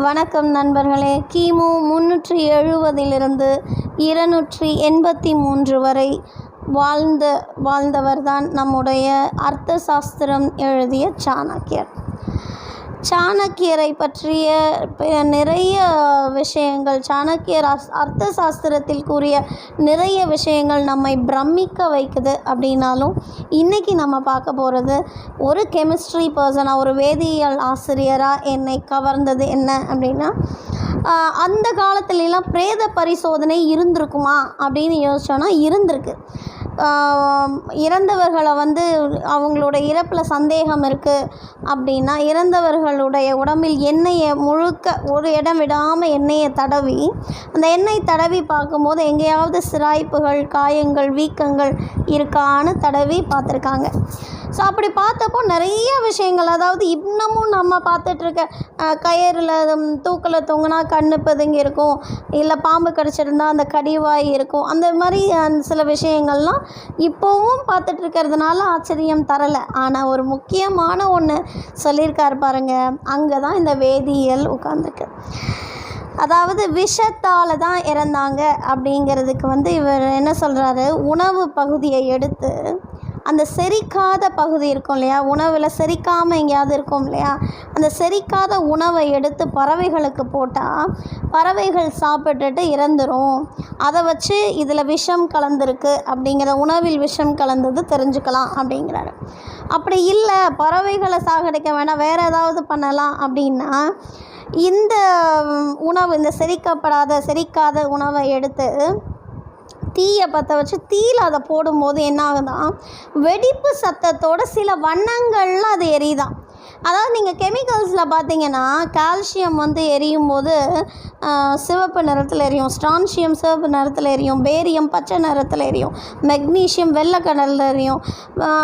வணக்கம் நண்பர்களே. கிமு முன்னூற்றி எழுபதிலிருந்து இருநூற்றி எண்பத்தி மூன்று வரை வாழ்ந்த வாழ்ந்தவர்தான் நம்முடைய அர்த்த சாஸ்திரம் எழுதிய சாணக்கியர். சாணக்கியரை பற்றிய நிறைய விஷயங்கள் சாணக்கியர் அஸ்- அர்த்த சாஸ்திரத்தில் கூறிய நிறைய விஷயங்கள் நம்மை பிரமிக்க வைக்குது அப்படின்னாலும் இன்றைக்கி நம்ம பார்க்க போகிறது ஒரு கெமிஸ்ட்ரி பர்சனாக ஒரு வேதியியல் ஆசிரியராக என்னை கவர்ந்தது என்ன அப்படின்னா அந்த காலத்துலலாம் பிரேத பரிசோதனை இருந்திருக்குமா அப்படின்னு யோசிச்சோன்னா இருந்திருக்கு. இறந்தவர்களை வந்து அவங்களோட இறப்பில் சந்தேகம் இருக்குது அப்படின்னா இறந்தவர்களுடைய உடம்பில் எண்ணெயை முழுக்க ஒரு இடம் விடாமல் எண்ணெயை தடவி அந்த எண்ணெய் தடவி பார்க்கும்போது எங்கேயாவது சிராய்ப்புகள் காயங்கள் வீக்கங்கள் இருக்கான்னு தடவி பார்த்துருக்காங்க. ஸோ அப்படி பார்த்தப்போ நிறைய விஷயங்கள் அதாவது இன்னமும் நம்ம பார்த்துட்ருக்க கயிறில் தூக்கில் தொங்குனா கண்ணு பதுங்கி இருக்கும் இல்லை பாம்பு கடிச்சிருந்தா அந்த கடிவாய் இருக்கும் அந்த மாதிரி அந்த சில விஷயங்கள்லாம் இப்போவும் பார்த்துட்டு இருக்கிறதுனால ஆச்சரியம் தரலை. ஆனால் ஒரு முக்கியமான ஒன்று சொல்லியிருக்காரு பாருங்க. அங்கே தான் இந்த வேதியியல் உட்காந்துருக்கு அதாவது விஷத்தால் தான் இறந்தாங்க அப்படிங்கிறதுக்கு வந்து இவர் என்ன சொல்கிறாரு உணவு பகுதியை எடுத்து அந்த செரிக்காத பகுதி இருக்கும் இல்லையா? உணவில் செரிக்காமல் எங்கேயாவது இருக்கும் இல்லையா? அந்த செரிக்காத உணவை எடுத்து பறவைகளுக்கு போட்டால் பறவைகள் சாப்பிட்டுட்டு இறந்துரும். அதை வச்சு இதில் விஷம் கலந்துருக்கு அப்படிங்கிற உணவில் விஷம் கலந்தது தெரிஞ்சுக்கலாம் அப்படிங்கிறாரு. அப்படி இல்லை பறவைகளை சாகடிக்க வேணாம் வேறு ஏதாவது பண்ணலாம் அப்படின்னா இந்த உணவு இந்த செரிக்கப்படாத செரிக்காத உணவை எடுத்து தீயை பற்ற வச்சு தீயில் அதை போடும்போது என்ன ஆகுதான் வெடிப்பு சத்தத்தோட சில வண்ணங்கள்லாம் அது எரிதான் அதாவது நீங்கள் கெமிக்கல்ஸில் பார்த்தீங்கன்னா கால்சியம் வந்து எரியும் போது சிவப்பு நிறத்தில் எரியும் ஸ்ட்ரான்சியம் சிவப்பு நிறத்தில் எரியும் பேரியம் பச்சை நிறத்தில் எரியும் மெக்னீஷியம் வெள்ளை கடலில் எரியும்.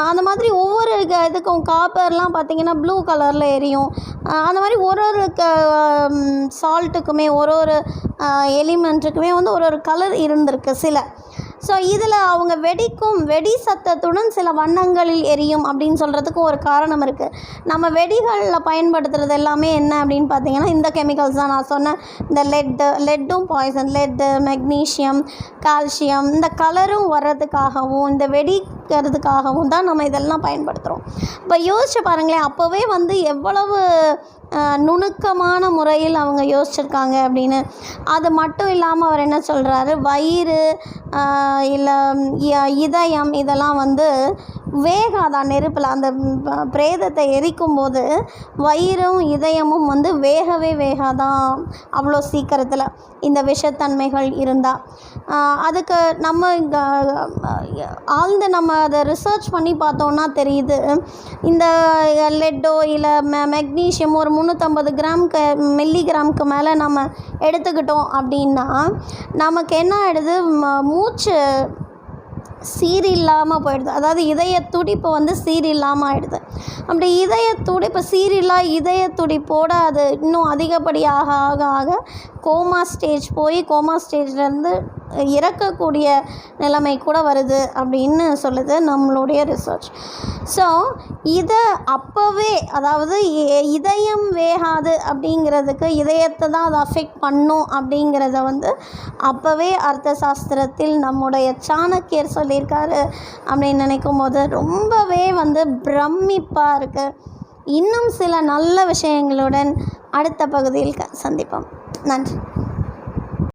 அந்த மாதிரி ஒவ்வொரு க- இதுக்கும் காப்பர்லாம் பார்த்தீங்கன்னா ப்ளூ கலரில் எரியும். அந்த மாதிரி ஒரு ஒரு க சால்ட்டுக்குமே ஒரு ஒரு எலிமெண்ட்டுக்குமே வந்து ஒரு ஒரு கலர் இருந்திருக்கு சில. ஸோ இதில் அவங்க வெடிக்கும் வெடி சத்தத்துடன் சில வண்ணங்களில் எரியும் அப்படின்னு சொல்கிறதுக்கு ஒரு காரணம் இருக்குது நம்ம வெடிகளில் பயன்படுத்துகிறது எல்லாமே என்ன அப்படின்னு பார்த்தீங்கன்னா இந்த கெமிக்கல்ஸ் தான் நான் சொன்னேன். இந்த லெட்டு லெட்டும் பாய்சன் லெட்டு மெக்னீஷியம் கால்சியம் இந்த கலரும் வர்றதுக்காகவும் இந்த வெடி வெடிக்கிறதுக்காகவும் தான் நம்ம இதெல்லாம் பயன்படுத்துகிறோம். இப்போ யோசிச்சு பாருங்களேன் அப்போவே வந்து எவ்வளவு நுணுக்கமான முறையில் அவங்க யோசிச்சிருக்காங்க அப்படின்னு. அது மட்டும் இல்லாமல் அவர் என்ன சொல்கிறாரு வயிறு இல்லை இதயம் இதெல்லாம் வந்து வேகாதான் நெருப்பில். அந்த பிரேதத்தை எரிக்கும் போது வயிறும் இதயமும் வந்து வேகவே வேகாதான் அவ்வளோ சீக்கிரத்தில் இந்த விஷத்தன்மைகள் இருந்தால் அதுக்கு நம்ம ஆழ்ந்து நம்ம அதை ரிசர்ச் பண்ணி பார்த்தோன்னா தெரியுது. இந்த லெட்டோ இல்லை மெ மெக்னீஷியம் ஒரு முந்நூற்றம்பது கிராம்க்கு மில்லிகிராம்க்கு மேலே நம்ம எடுத்துக்கிட்டோம் அப்படின்னா நமக்கு என்ன ஆகிடுது ம- மூச்சு சீர் இல்லாமல் போயிடுது. அதாவது இதய துடிப்பு வந்து சீர் இல்லாமல் ஆயிடுது. அப்படி இதய துடிப்பு சீரில்லா இதய துடிப்போடு அது இன்னும் அதிகப்படியாக ஆக ஆக கோமா ஸ்டேஜ் போய் கோமா ஸ்டேஜ்லேருந்து இறக்கக்கூடிய நிலைமை கூட வருது அப்படின்னு சொல்லுது நம்மளுடைய ரிசர்ச் ஸோ இதை அப்போவே அதாவது இதயம் வேகாது அப்படிங்கிறதுக்கு இதயத்தை தான் அதை அஃபெக்ட் பண்ணும் அப்படிங்கிறத வந்து அப்போவே அர்த்த சாஸ்திரத்தில் நம்முடைய சாணக்கியர் சொல்லியிருக்காரு அப்படின்னு நினைக்கும் போது ரொம்பவே வந்து பிரமிப்பாக இருக்குது இன்னும் சில நல்ல விஷயங்களுடன் அடுத்த பகுதியில் க- சந்திப்போம். நன்றி.